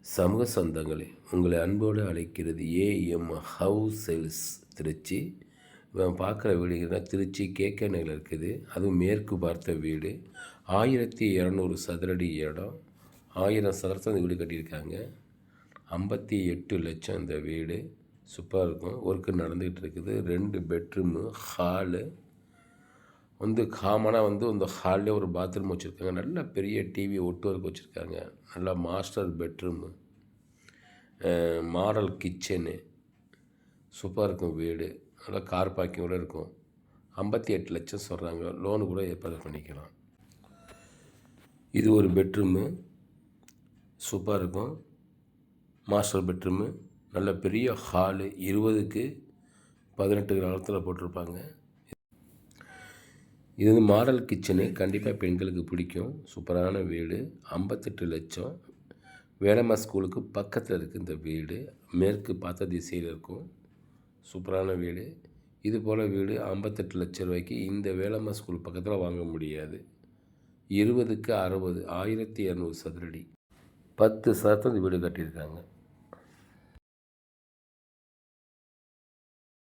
சமூக சொந்தங்களே உங்களை அன்போடு அழைக்கிறது ஏஎம் ஹவுஸ் சேல்ஸ் திருச்சி. பார்க்குற வீடுகள்னால் திருச்சி கேக்க நகரில் இருக்குது. அதுவும் மேற்கு பார்த்த வீடு. ஆயிரத்தி இரநூறு சதுரடி இடம். ஆயிரம் சதுரத்தில் அந்த வீடு கட்டியிருக்காங்க. ஐம்பத்தி எட்டு லட்சம் இந்த வீடு. சூப்பராக இருக்கும். ஒர்க்கு நடந்துக்கிட்டு இருக்குது. ரெண்டு பெட்ரூமு ஹாலு. வந்து காமனாக வந்து அந்த ஹாலில் ஒரு பாத்ரூம் வச்சுருக்காங்க. நல்ல பெரிய டிவி ஒட்டுவர்க் வச்சுருக்காங்க. நல்லா மாஸ்டர் பெட்ரூமு மாடல் கிச்சனு சூப்பராக இருக்கும் வீடு. நல்லா கார் பார்க்கிங்கோடு இருக்கும். ஐம்பத்தி எட்டு லட்சம் சொல்கிறாங்க லோனு கூட ஏற்பாடு பண்ணிக்கலாம். இது ஒரு பெட்ரூமு சூப்பராக இருக்கும். மாஸ்டர் பெட்ரூமு நல்ல பெரிய ஹாலு இருபதுக்கு பதினெட்டு காலத்தில் போட்டிருப்பாங்க. இது வந்து மாடல் கிச்சனு. கண்டிப்பாக பெண்களுக்கு பிடிக்கும். சூப்பரான வீடு. ஐம்பத்தெட்டு லட்சம். வேலம்மா ஸ்கூலுக்கு பக்கத்தில் இருக்குது இந்த வீடு. மேற்கு பார்த்த திசையில் இருக்கும். சூப்பரான வீடு. இது போல் வீடு ஐம்பத்தெட்டு லட்ச ரூபாய்க்கு இந்த வேலம்மா ஸ்கூல் பக்கத்தில் வாங்க முடியாது. இருபதுக்கு அறுபது. ஆயிரத்தி இரநூறு சதுரடி. பத்து சதவீதம் வீடு கட்டியிருக்காங்க.